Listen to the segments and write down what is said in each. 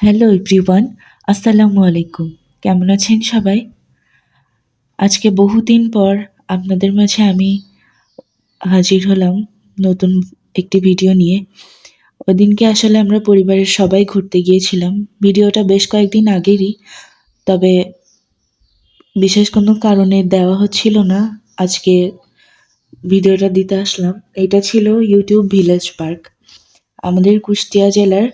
Hello everyone আসসালামু আলাইকুম কেমন আছেন সবাই? আজকে বহুদিন পর আপনাদের মাঝে আমি হাজির হলাম নতুন একটি ভিডিও নিয়ে। ওদিনকে আসলে আমরা পরিবারের সবাই ঘুরতে গিয়েছিলাম। ভিডিওটা বেশ কয়েকদিন আগেরই, তবে বিশেষ কোনো কারণে দেওয়া হচ্ছিল না। আজকে ভিডিওটা দিতে আসলাম। এটা ছিল ইউটিউব ভিলেজ পার্ক। আমাদের কুষ্টিয়া জেলার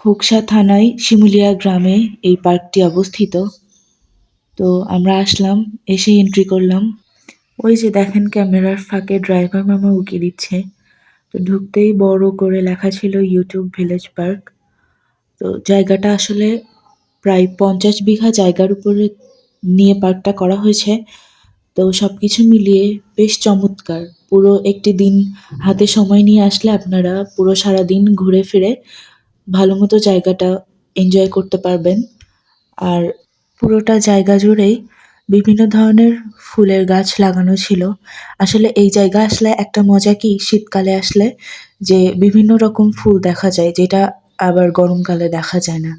খোকসা থানায় শিমুলিয়া গ্রামে এই পার্কটি অবস্থিত। তো আমরা আসলাম এসে এন্ট্রি করলাম। ওই যে দেখেন ক্যামেরার ফাঁকে ড্রাইভার মামা উকি দিচ্ছে। তো ঢুকতেই বড় করে লেখা ছিল ইউটিউব ভিলেজ পার্ক তো জায়গাটা আসলে প্রায় পঞ্চাশ বিঘা জায়গার উপরে নিয়ে পার্কটা করা হয়েছে। তো সব কিছু মিলিয়ে বেশ চমৎকার। পুরো একটি দিন হাতে সময় নিয়ে আসলে আপনারা পুরো সারা দিন ঘুরে ফিরে ভালো মতো জায়গাটা এনজয় করতে পারবেন। আর পুরোটা জায়গা জুড়েই বিভিন্ন ধরনের ফুলের গাছ লাগানো ছিল। আসলে এই জায়গা আসলে একটা মজা কি, শীতকালে আসলে যে বিভিন্ন রকম ফুল দেখা যায়, যেটা আবার গরমকালে দেখা যায় না।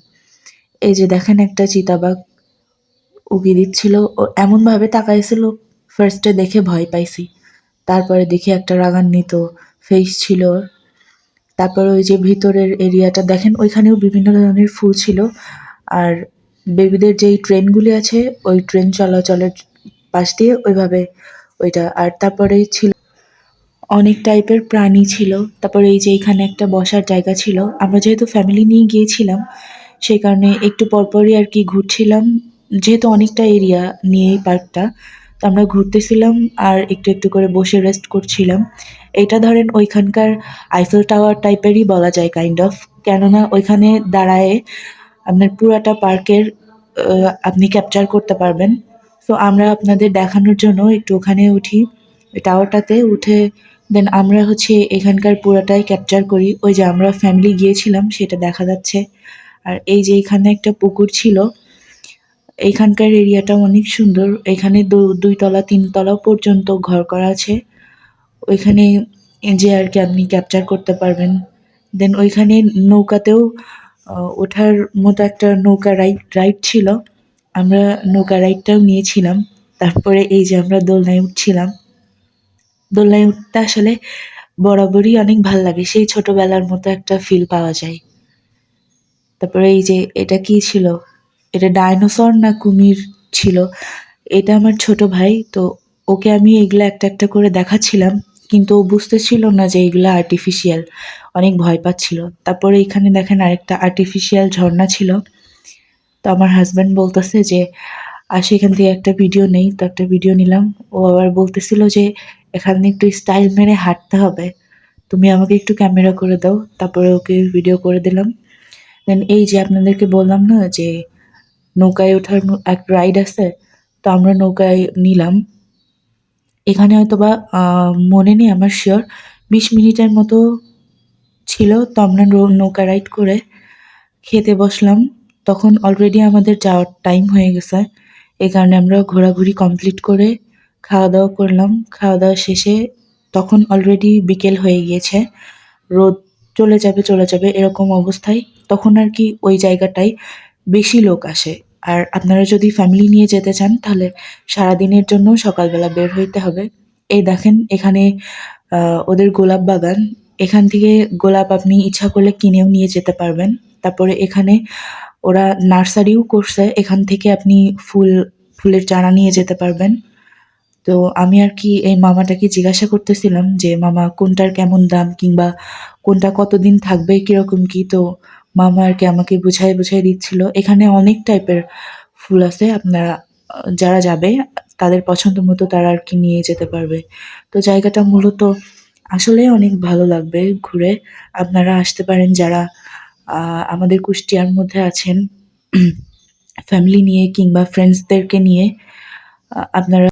এই যে দেখেন একটা চিতাবাঘ উকি দিচ্ছিল, ও এমনভাবে তাকাইছিল ফার্স্টে দেখে ভয় পাইছি। তারপরে দেখি একটা রাগান্বিত ফেস ছিল তারপর ওই যে ভিতরের এরিয়াটা দেখেন, ওইখানেও বিভিন্ন ধরনের ফুল ছিল। আর বেবিদের যেই ট্রেনগুলি আছে, ওই ট্রেন চলাচলের পাশ দিয়ে ওইভাবে ওইটা, আর তারপরে ছিল অনেক টাইপের প্রাণী ছিল। তারপরে এই যে এখানে একটা বসার জায়গা ছিল। আমরা যেহেতু ফ্যামিলি নিয়ে গিয়েছিলাম, সেই কারণে একটু পরপরই আর কি ঘুরছিলাম। যেহেতু অনেকটা এরিয়া নিয়ে এই পার্কটা আমরা ঘুরতেছিলাম আর একটু একটু করে বসে রেস্ট করছিলাম। এটা ধরেন ওইখানকার আইফেল টাওয়ার টাইপেরই বলা যায় কাইন্ড অফ কেননা ওইখানে দাঁড়ায়ে আপনার পুরাটা পার্কের আপনি ক্যাপচার করতে পারবেন। তো আমরা আপনাদের দেখানোর জন্য একটু ওখানে উঠি। টাওয়ারটাতে উঠে দেন আমরা হচ্ছে এখানকার পুরাটাই ক্যাপচার করি। ওই যে আমরা ফ্যামিলি গিয়েছিলাম, সেটা দেখা যাচ্ছে। আর এই যে এখানে একটা পুকুর ছিল এইখানকার এরিয়াটা অনেক সুন্দর। এখানে দুই তলা তিন তলা পর্যন্ত ঘর করা আছে। ওইখানে যে আর কি আপনি ক্যাপচার করতে পারবেন। দেন ওইখানে নৌকাতেও ওঠার মতো একটা নৌকা রাইড রাইড ছিল। আমরা নৌকা রাইডটাও নিয়েছিলাম। তারপরে এই যে আমরা দোলনায় উঠছিলাম। দোলনায় উঠতে আসলে বরাবরই অনেক ভালো লাগে। সেই ছোটবেলার মতো একটা ফিল পাওয়া যায়। তারপরে এই যে, এটা কি ছিল? এটা ডাইনোসর না কুমির ছিল? এটা আমার ছোট ভাই, তো ওকে আমি এগুলো একটা একটা করে দেখাচ্ছিলাম, কিন্তু ও বুঝতেছিল না যে এগুলো আর্টিফিশিয়াল অনেক ভয় পাচ্ছিল। তারপরে এখানে দেখেন আরেকটা আর্টিফিশিয়াল ঝর্ণা ছিল। তো আমার হাজব্যান্ড বলতেছে যে আর সেখান থেকে একটা ভিডিও নেই। তো একটা ভিডিও নিলাম। ও আবার বলতেছিল যে, এখানে একটু স্টাইল মেরে হাঁটতে হবে। তুমি আমাকে একটু ক্যামেরা করে দাও। তারপরে ওকে ভিডিও করে দিলাম। দেন এই যে আপনাদেরকে বললাম না যে নৌকায় ওঠার এক রাইড আছে, তো আমরা নৌকায় নিলাম। এখানে হয়তো বা মনে নেই আমার শিওর বিশ মিনিটের মতো ছিল, তো আমরা নৌকা রাইড করে খেতে বসলাম। তখন অলরেডি আমাদের যাওয়ার টাইম হয়ে গেছে। এই কারণে আমরা ঘোরাঘুরি কমপ্লিট করে খাওয়া দাওয়া করলাম। খাওয়া দাওয়া শেষে তখন অলরেডি বিকেল হয়ে গিয়েছে। রোদ চলে যাবে চলে যাবে, এরকম অবস্থায়। তখন আর কি ওই জায়গাটায় বেশি লোক আসে। আর আপনারা যদি ফ্যামিলি নিয়ে যেতে চান, তাহলে সারাদিনের জন্য সকালবেলা বের হইতে হবে। এই দেখেন, এখানে ওদের গোলাপ বাগান। এখান থেকে গোলাপ আপনি ইচ্ছা করলে কিনেও নিয়ে যেতে পারবেন। তারপরে এখানে ওরা নার্সারিও করছে। এখান থেকে আপনি ফুল, ফুলের চারা নিয়ে যেতে পারবেন। তো আমি আর কি এই মামাটাকে জিজ্ঞাসা করতেছিলাম যে, মামা, কোনটার কেমন দাম? কিংবা কোনটা কতদিন থাকবে? কীরকম কি? তো মামা আর কি আমাকে বুঝাই বুঝাই দিচ্ছিল। এখানে অনেক টাইপের ফুল আছে, আপনারা, যারা যাবে, তাদের পছন্দ মতো তারা আর কি নিয়ে যেতে পারবে। তো জায়গাটা মূলত আসলে অনেক ভালো লাগবে ঘুরে। আপনারা আসতে পারেন যারা আমাদের কুষ্টিয়ার মধ্যে আছেন ফ্যামিলি নিয়ে কিংবা ফ্রেন্ডসদেরকে নিয়ে আপনারা